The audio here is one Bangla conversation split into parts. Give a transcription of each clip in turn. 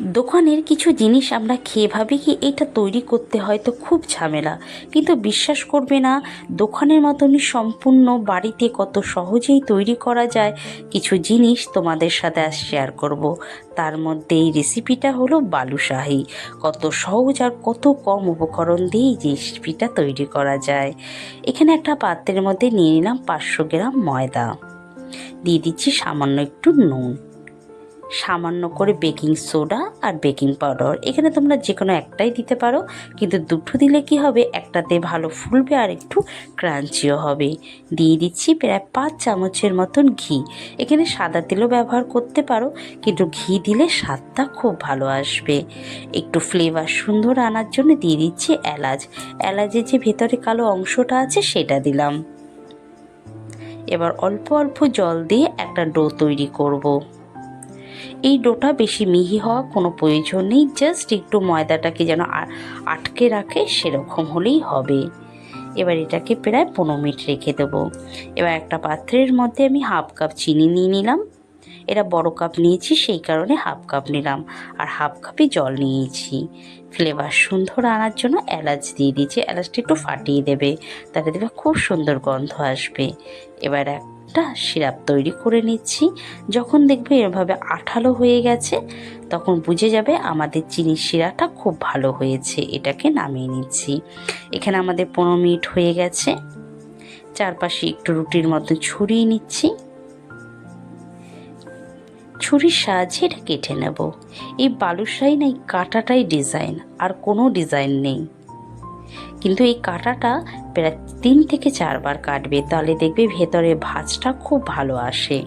দোকানের কিছু জিনিস আমরা খেয়ে ভাবি কি এটা তৈরি করতে হয়তো খুব ঝামেলা। কিন্তু বিশ্বাস করবে না, দোকানের মতনই সম্পূর্ণ বাড়িতে কত সহজেই তৈরি করা যায়, কিছু জিনিস তোমাদের সাথে আজ শেয়ার করব। তার মধ্যে এই রেসিপিটা হলো বালুশাহি কত সহজ আর কত কম উপকরণ দিয়ে এই রেসিপিটা তৈরি করা যায়। এখানে একটা পাত্রের মধ্যে নিয়ে নিলাম পাঁচশো গ্রাম ময়দা। দিয়ে দিচ্ছি সামান্য একটু নুন। সামান্য করে বেকিং সোডা আর বেকিং পাউডার। এখানে তোমরা যে কোনো একটাই দিতে পারো, কিন্তু দুটো দিলে কি হবে? একটাতে ভালো ফুলবে আর একটু ক্রাঞ্চিও হবে। দিয়ে দিচ্ছি প্রায় পাঁচ চামচের মতন ঘি। এখানে সাদা তেলও ব্যবহার করতে পারো, কিন্তু ঘি দিলে স্বাদটা খুব ভালো আসবে। একটু ফ্লেভার সুন্দর আনার জন্য দিয়ে দিচ্ছি এলাচ। এলাচের যে ভেতরে কালো অংশটা আছে, সেটা দিলাম। এবার অল্প অল্প জল দিয়ে একটা ডো তৈরি করব। এই ডোটা বেশি মিহি হওয়া কোনো প্রয়োজন নেই জাস্ট একটু ময়দাটাকে যেন আটকে রাখে, সেরকম হলেই হবে। এবার এটাকে প্রায় পনেরো মিনিট রেখে দেবো। এবার একটা পাত্রের মধ্যে আমি হাফ কাপ চিনি নিয়ে নিলাম। এটা বড় কাপ নিয়েছি, সেই কারণে হাফ কাপ নিলাম। আর হাফ কাপে জল নিয়েছি। ফ্লেভার সুন্দর আনার জন্য এলাচ দিয়ে দিয়েছি। এলাচটা একটু ফাটিয়ে দেবে, তাতে দেবে খুব সুন্দর গন্ধ আসবে। এবার একটা সিরাপ তৈরি করে নিচ্ছি। যখন দেখবে এভাবে আঠালো হয়ে গেছে, তখন বুঝে যাবে আমাদের চিনি শিরাটা খুব ভালো হয়েছে। এটাকে নামিয়ে নিচ্ছি। এখানে আমাদের পনেরো মিনিট হয়ে গেছে। চারপাশে একটু রুটির মতো ছড়িয়ে নিচ্ছি। ছুরির সাহায্যে এটা কেটে নেব। এই বালুশাহী না, এই কাটাটাই ডিজাইন আর কোনো ডিজাইন নেই। কিন্তু এই কাটাটা প্রায় তিন থেকে চারবার কাটবে, তাহলে দেখবে ভেতরে ভাঁজটা খুব ভালো আসে।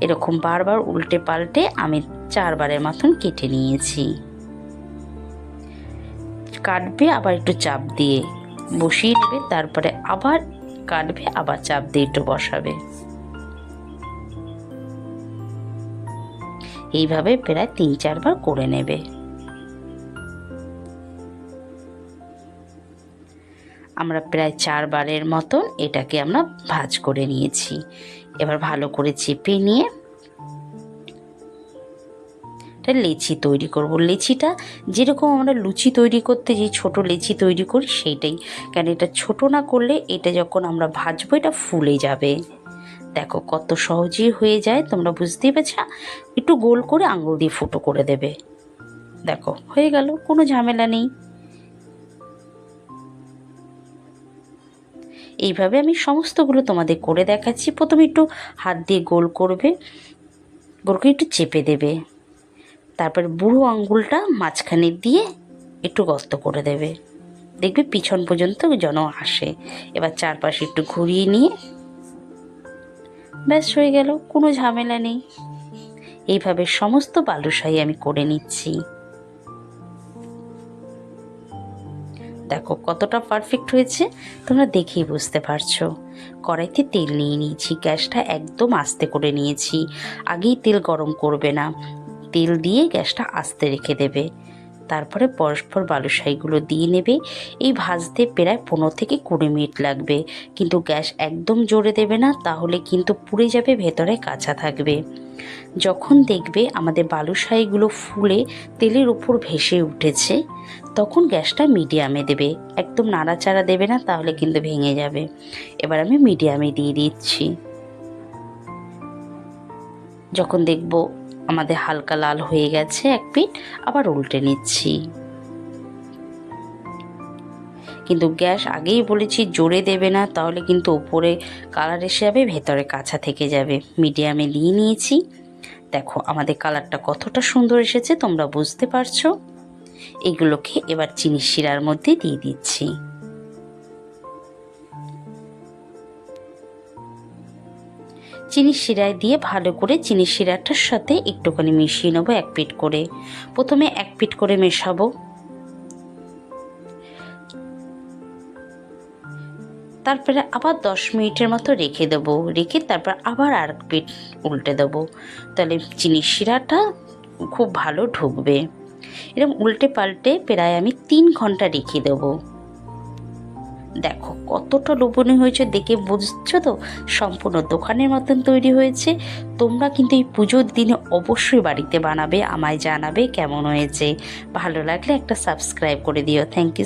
এরকম বারবার উল্টে পাল্টে আমি চারবারের মতন কেটে নিয়েছি। কাটবে আবার একটু চাপ দিয়ে, বসিয়ে নেবে, তারপরে আবার কাটবে, আবার চাপ দিয়ে একটু বসাবে। এইভাবে প্রায় তিন চারবার করে নেবে। আমরা প্রায় চারবারের মতন এটাকে আমরা ভাজ করে নিয়েছি। এবার ভালো করে চেপে নিয়ে এটা লেচি তৈরি করব। লেচিটা যেরকম আমরা লুচি তৈরি করতে যে ছোট লেচি তৈরি করি সেইটাই। কেন এটা ছোট না করলে এটা যখন আমরা ভাজবো এটা ফুলে যাবে। দেখো কত সহজেই হয়ে যায়, তোমরা বুঝতেই পারছ? একটু গোল করে আঙুল দিয়ে ফুটো করে দেবে। দেখো হয়ে গেল, কোনো ঝামেলা নেই। এইভাবে আমি সমস্তগুলো তোমাদের করে দেখাচ্ছি। প্রথমে একটু হাত দিয়ে গোল করবে গোল করে একটু চেপে দেবে। তারপর বুড়ো আঙ্গুলটা মাঝখানে দিয়ে একটু গর্ত করে দেবে। দেখবে পিছন পর্যন্ত যেন আসে। এবার চারপাশে একটু ঘুরিয়ে নিয়ে ব্যাস হয়ে গেল, কোনো ঝামেলা নেই। এইভাবে সমস্ত বালুশাহী আমি করে নিচ্ছি। দেখো, কতটা পারফেক্ট হয়েছে, তোমরা দেখেই বুঝতে পারছ। কড়াইতে তেল নিয়ে নিয়েছি, গ্যাসটা একদম আস্তে করে নিয়েছি। আগেই তেল গরম করবে না। তেল দিয়ে গ্যাসটা আস্তে রেখে দেবে। তারপরে পরস্পর বালুশাহিগুলো দিয়ে নেবে। এই ভাজতে প্রায় পনেরো থেকে কুড়ি মিনিট লাগবে। কিন্তু গ্যাস একদম জোরে দেবে না, তাহলে কিন্তু পুড়ে যাবে, ভেতরে কাঁচা থাকবে। যখন দেখবে আমাদের বালুশাহিগুলো ফুলে তেলের উপর ভেসে উঠেছে, তখন গ্যাসটা মিডিয়ামে দেবে। একদম নাড়াচাড়া দেবে না, তাহলে কিন্তু ভেঙে যাবে। এবার আমি মিডিয়ামে দিয়ে দিচ্ছি। যখন দেখব আমাদের হালকা লাল হয়ে গেছে, এক পিঠ আবার উল্টে নিচ্ছি। কিন্তু গ্যাস আগেই বলেছি জোরে দেবে না, তাহলে কিন্তু ওপরে কালার এসে যাবে, ভেতরে কাঁচা থেকে যাবে। মিডিয়ামে দিয়ে নিয়েছি। দেখো, আমাদের কালারটা কতটা সুন্দর এসেছে, তোমরা বুঝতে পারছ? এগুলোকে এবার চিনি শিরার মধ্যে দিয়ে দিচ্ছি। চিনি শিরায় দিয়ে ভালো করে চিনি শিরাটার সাথে একটুখানি মিশিয়ে নেব এক পিট করে। প্রথমে এক পিট করে মেশাবো। তারপরে আবার দশ মিনিটের মতো রেখে দেবো। রেখে তারপর আবার আর পিট উল্টে দেবো। তাহলে চিনি শিরাটা খুব ভালো ঢুকবে। এরকম উল্টে পাল্টে প্রায় আমি তিন ঘণ্টা রেখে দেবো। দেখো, কতটা লোভনীয় হয়েছে দেখে বুঝছ তো? সম্পূর্ণ দোকানের মতন তৈরি হয়েছে। তোমরা কিন্তু এই পুজোর দিনে অবশ্যই বাড়িতে বানাবে, আমায় জানাবে কেমন হয়েছে। ভালো লাগলে একটা সাবস্ক্রাইব করে দিও। Thank you